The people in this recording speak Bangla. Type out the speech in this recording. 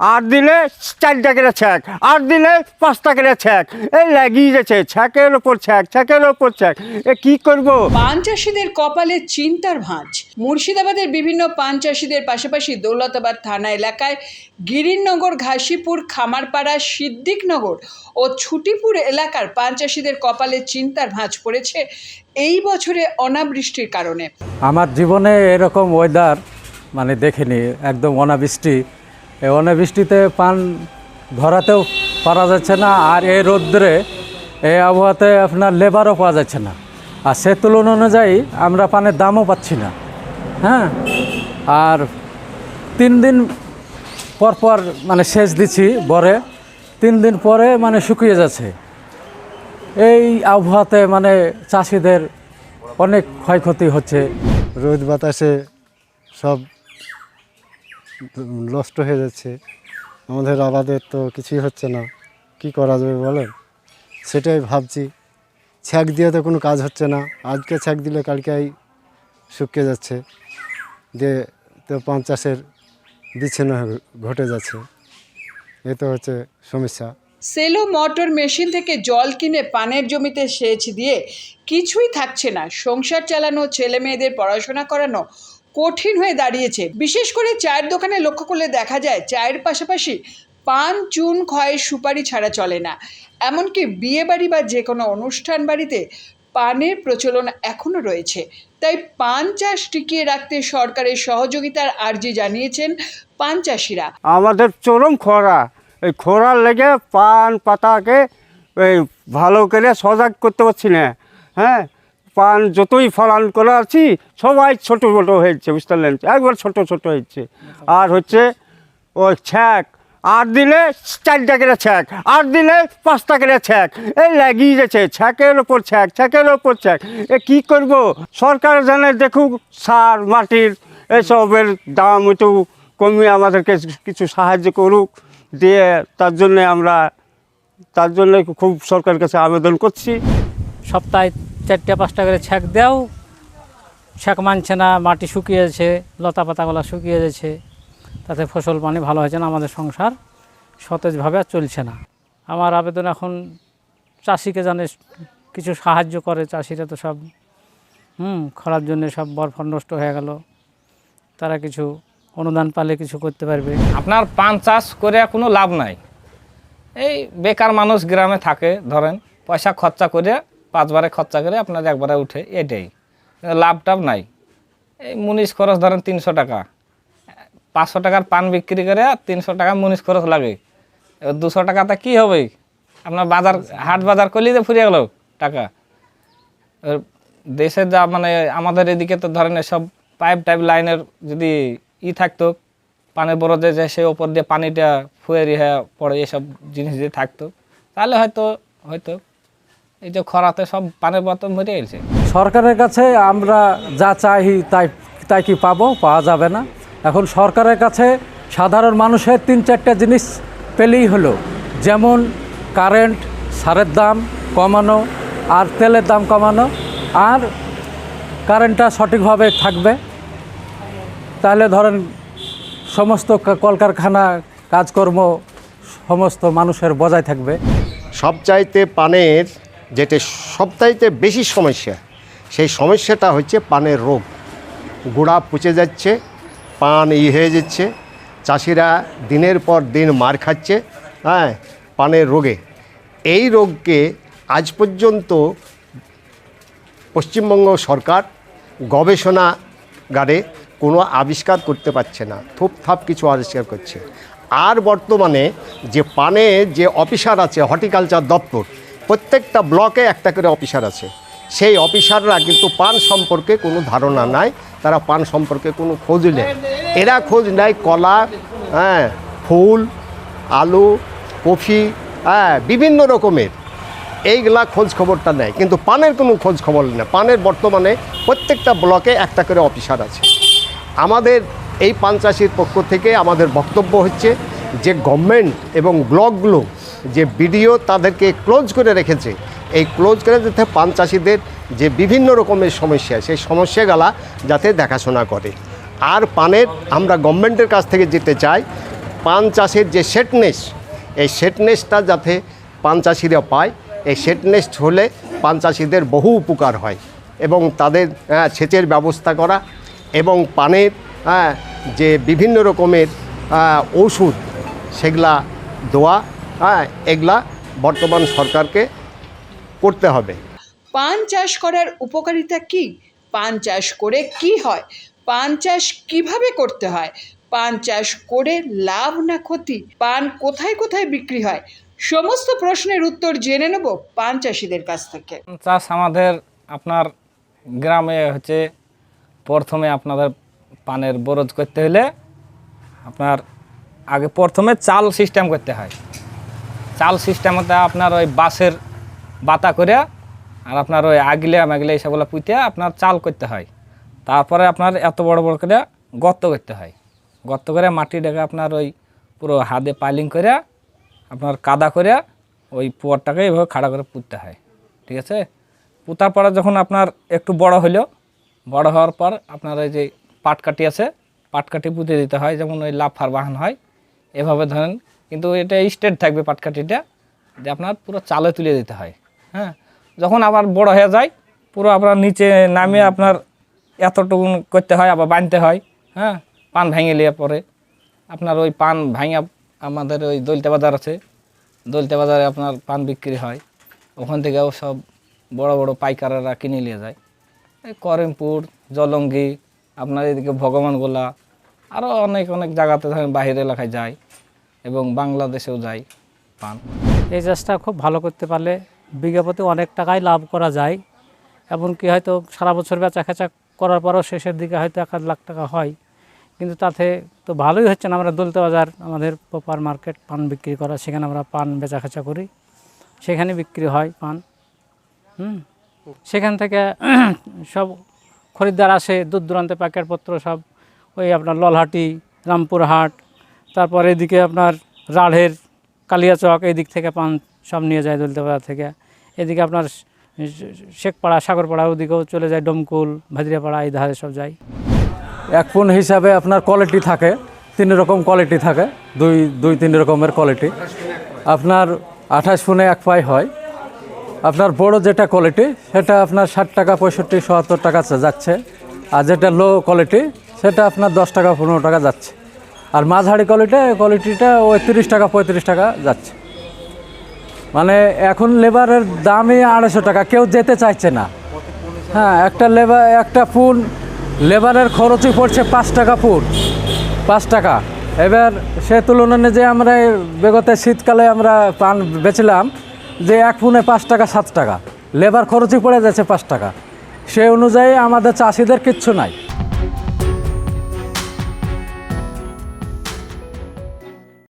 আর দিলে চারটা করে ছ্যাক আর দিলে পাঁচটা করে ছ্যাক। এই লাগিয়ে যাচ্ছে ছ্যাকের ওপর ছ্যাক ছ্যাকের ওপর ছ্যাক। এ কি করব? পান চাষিদের কপালে চিন্তার ভাঁজ। মুর্শিদাবাদের বিভিন্ন পান চাষিদের পাশাপাশি দৌলতাবাদ থানা এলাকায় গিরিনগর ঘাসিপুর খামারপাড়া সিদ্দিকনগর ও ছুটিপুর এলাকার পান চাষিদের কপালে চিন্তার ভাঁজ পড়েছে এই বছরে অনাবৃষ্টির কারণে। আমার জীবনে এরকম ওয়েদার মানে দেখিনি একদম অনাবৃষ্টি। এই অনাবৃষ্টিতে পান ধরাতেও পারা যাচ্ছে না, আর এই রৌদ্রে এই আবহাওয়াতে আপনার লেবারও পাওয়া যাচ্ছে না। আর সে তুলনা অনুযায়ী আমরা পানের দামও পাচ্ছি না হ্যাঁ? আর তিন দিন পর পর মানে সেচ দিচ্ছি বরে, তিন দিন পরে মানে শুকিয়ে যাচ্ছে। এই আবহাওয়াতে মানে চাষিদের অনেক ক্ষয়ক্ষতি হচ্ছে। রোদ বাতাসে সব নষ্ট হয়ে যাচ্ছে। আমাদের আবাদের তো কিছুই হচ্ছে না। কি করা যাবে বলেন? সেটাই ভাবছি। ছ্যাক দিয়ে তো কোনো কাজ হচ্ছে না। আজকে ছ্যাক দিলে কালকেই শুকিয়ে যাচ্ছে। যে তো পঞ্চাশের বিচ্ছিন্ন ঘটে যাচ্ছে। এ তো হচ্ছে সমস্যা। সেলো মোটর মেশিন থেকে জল কিনে পানের জমিতে সেচ দিয়ে কিছুই থাকছে না। সংসার চালানো ছেলে মেয়েদের পড়াশোনা করানো কঠিন হয়ে দাঁড়িয়েছে। বিশেষ করে চায়ের দোকানে লক্ষ্য করলে দেখা যায়, চায়ের পাশাপাশি পান, চুন ক্ষয়ের সুপারি ছাড়া চলে না। এমনকি বিয়ে বাড়ি বা যে কোনো অনুষ্ঠান বাড়িতে পানের প্রচলন এখনও রয়েছে। তাই পান চাষ টিকিয়ে রাখতে সরকারের সহযোগিতার আর্জি জানিয়েছেন পান চাষিরা। আমাদের চরম খরা। এই খরার লেগে পান পাতাকে ভালো করে সজাগ করতে পারছি না। হ্যাঁ পান, যতই ফলান করে আছি সবাই ছোট ছোটো হয়েছে, বুঝতে পারলেন? একবার ছোট ছোট হয়েছে। আর হচ্ছে, ওই ছ্যাক আর দিলে চারটা করে ছ্যাক আর দিলে পাঁচটা করে ছ্যাক। এই লাগিয়ে যাচ্ছে ছ্যাকের ওপর ছ্যাক, ছ্যাকের ওপর ছ্যাক। এ কী করব? সরকার জানে, দেখুক, সার, মাটির এসবের দাম একটু কমিয়ে আমাদেরকে কিছু সাহায্য করুক। দিয়ে তার জন্যে আমরা, তার জন্য খুব সরকারের কাছে আবেদন করছি। সপ্তাহে চারটে, পাঁচটা করে ছ্যাঁক দেও। ছ্যাক মানছে না, মাটি শুকিয়ে যাচ্ছে লতা পাতাগুলো শুকিয়ে যাচ্ছে তাতে ফসল পানি ভালো হয়েছে না, আমাদের সংসার সতেজভাবে আর চলছে না। আমার আবেদন এখন চাষিকে জানে কিছু সাহায্য করে, চাষিরা তো সব, হুম, খরার জন্য সব বরফর নষ্ট হয়ে গেল। তারা কিছু অনুদান পালে কিছু করতে পারবে। আপনার পান চাষ করে কোনো লাভ নাই। এই বেকার মানুষ গ্রামে থাকে, ধরেন, পয়সা খরচা করে পাঁচবারে খরচা করে আপনার একবারে উঠে এটাই। লাভ টাভ নাই। এই মুনিশ খরচ ধরেন তিনশো টাকা। পাঁচশো টাকার পান বিক্রি করে আর তিনশো টাকা মুনিশ খরচ লাগে। এবার দুশো টাকাতে কী হবে? আপনার বাজার, হাট বাজার করলেই তো ফুরিয়ে গেল টাকা। এবার দেশে যা মানে আমাদের এদিকে তো ধরেন সব পাইপ টাইপ লাইনের যদি ই থাকতো, পানের বরজে যে সে ওপর দিয়ে পানিটা ফুয়েরি হয়ে পড়ে এসব জিনিস যদি থাকতো, তাহলে হয়তো হয়তো এই যে খরাতে সব পানের বোতল মরে গেছে। সরকারের কাছে আমরা যা চাই তাই তাই কি পাবো? পাওয়া যাবে না। এখন সরকারের কাছে সাধারণ মানুষের তিন চারটা জিনিস পেলেই হলো। যেমন কারেন্ট সারের দাম কমানো আর তেলের দাম কমানো। আর কারেন্টটা সঠিকভাবে থাকবে। তাহলে ধরেন সমস্ত কলকারখানা কাজকর্ম সমস্ত মানুষের বজায় থাকবে। সবচাইতে পানের যেটা সবচাইতে বেশি সমস্যা, সেই সমস্যাটা হচ্ছে পানের রোগ। গোড়া পচে যাচ্ছে, পান ই হয়ে যাচ্ছে, চাষিরা দিনের পর দিন মার খাচ্ছে হ্যাঁ পানের রোগে। এই রোগকে আজ পর্যন্ত পশ্চিমবঙ্গ সরকার গবেষণাগারে কোনো আবিষ্কার করতে পারছে না থুপথাপ কিছু আবিষ্কার করছে। আর বর্তমানে যে পানে যে অফিসার আছে, হর্টিকালচার দপ্তর প্রত্যেকটা ব্লকে একটা করে অফিসার আছে। সেই অফিসাররা কিন্তু পান সম্পর্কে কোনো ধারণা নাই, তারা পান সম্পর্কে কোনো খোঁজ নেয়। এরা খোঁজ নেয় কলা হ্যাঁ ফুল, আলু, কফি হ্যাঁ বিভিন্ন রকমের। এইগুলা খোঁজ খবরটা নেয়, কিন্তু পানের কোনো খোঁজ খবর নেই। পানের বর্তমানে প্রত্যেকটা ব্লকে একটা করে অফিসার আছে। আমাদের এই পান চাষির পক্ষ থেকে আমাদের বক্তব্য হচ্ছে যে গভর্নমেন্ট এবং ব্লকগুলো যে বিডিও তাদেরকে ক্লোজ করে রেখেছে, এই ক্লোজ করে যাতে পান চাষিদের যে বিভিন্ন রকমের সমস্যা, সেই সমস্যাগুলা যাতে দেখাশোনা করে। আর পানের আমরা গভর্নমেন্টের কাছ থেকে যেতে চাই, পান চাষের যে সেটনেস, এই সেটনেসটা যাতে পান চাষিরা পায়, এই সেটনেস হলে পান চাষিদের বহু উপকার হয় এবং তাদের সেচের ব্যবস্থা করা এবং পানের যে বিভিন্ন রকমের ওষুধ, সেগুলা দেওয়া হ্যাঁ এগুলা বর্তমান সরকারকে করতে হবে। পান চাষ করার উপকারিতা কি? পান চাষ করে কি হয়? পান চাষ কীভাবে করতে হয়? পান চাষ করে লাভ না ক্ষতি? পান কোথায় কোথায় বিক্রি হয়? সমস্ত প্রশ্নের উত্তর জেনে নেব পান চাষিদের কাছ থেকে। চাষ আমাদের আপনার গ্রামে হচ্ছে প্রথমে আপনাদের পানের বরজ করতে হলে আপনার আগে প্রথমে চাল সিস্টেম করতে হয়। চাল সিস্টেমতে আপনার ওই বাঁশের বাতা করে আর আপনার ওই আগলে মাগলে এইসবগুলো পুঁতে আপনার চাল করতে হয়। তারপরে আপনার এত বড় বড় করে গর্ত করতে হয়। গর্ত করে মাটি ডেকে আপনার ওই পুরো হাতে পাইলিং করে আপনার কাদা করে ওই পুয়ারটাকে এইভাবে খাড়া করে পুঁততে হয়। ঠিক আছে? পুঁতার পরে যখন আপনার একটু বড় হলো বড় হওয়ার পর আপনার ওই যে পাটকাঠি আছে, পাটকাঠি পুঁতে দিতে হয়, যেমন ওই লাফার বাহন হয়। এভাবে ধরেন কিন্তু এটা স্ট্রেট থাকবে পাটকাঠিটা যে আপনার পুরো চালে তুলে দিতে হয় হ্যাঁ? যখন আবার বড় হয়ে যায়, পুরো আপনার নিচে নামিয়ে আপনার এতটুকু করতে হয়, আবার বাঁধতে হয় হ্যাঁ? পান ভেঙে নিয়ে পরে আপনার ওই পান ভাঙা আমাদের ওই দলতে বাজার আছে, দলতে বাজারে আপনার পান বিক্রি হয়। ওখান থেকেও সব বড় বড় পাইকাররা কিনে নিয়ে যায়। এই করিমপুর, জলঙ্গি, আপনার এদিকে ভগবানগোলা আরও অনেক অনেক জায়গাতে ধরেন বাহির এলাকায় যায়। এবং বাংলাদেশেও যায় পান। এই চাষটা খুব ভালো করতে পারলে বিঘা প্রতি অনেক টাকাই লাভ করা যায়। এমনকি হয়তো সারা বছর বেচা খেচা করার পরও শেষের দিকে হয়তো এক লাখ টাকা হয়। কিন্তু তাতে তো ভালোই হচ্ছে না, আমরা দলতে বাজার, আমাদের প্রপার মার্কেট পান বিক্রি করা, সেখানে আমরা পান বেচা খেচা করি। সেখানে বিক্রি হয় পান। হুম? সেখান থেকে সব খরিদ্দার আসে, দূর দূরান্তে প্যাকেটপত্র সব ওই আপনার ললহাটি, রামপুরহাট তারপর এদিকে আপনার রাঢ়ের কালিয়াচক এই দিক থেকে পান সব নিয়ে যায় দলতে বাজার থেকে। এদিকে আপনার শেখপাড়া, সাগরপাড়া ওদিকেও চলে যায়, ডমকুল ভাদিরাপাড়া এই ধারে সব যায়। এক পুন হিসাবে আপনার কোয়ালিটি থাকে, তিন রকম কোয়ালিটি থাকে, দুই দুই, তিন রকমের কোয়ালিটি আপনার আঠাশ পুনে এক পাই হয়। আপনার বড় যেটা কোয়ালিটি সেটা আপনার ষাট টাকা, পঁয়ষট্টি, সত্তর টাকা যাচ্ছে। আর যেটা লো কোয়ালিটি সেটা আপনার দশ টাকা, পনেরো টাকা যাচ্ছে। আর মাঝারি কোয়ালিটি কোয়ালিটিটা ওই তিরিশ টাকা, পঁয়ত্রিশ টাকা যাচ্ছে। মানে এখন লেবারের দামই আড়াইশো টাকা, কেউ যেতে চাইছে না। হ্যাঁ একটা লেবার একটা ফুল লেবারের খরচই পড়ছে পাঁচ টাকা ফুট পাঁচ টাকা। এবার সে তুলনায় যে আমরা বিগত শীতকালে আমরা পান বেছিলাম যে এক ফুনে পাঁচ টাকা, সাত টাকা। লেবার খরচই পড়ে যাচ্ছে পাঁচ টাকা। সেই অনুযায়ী আমাদের চাষিদের কিচ্ছু নাই।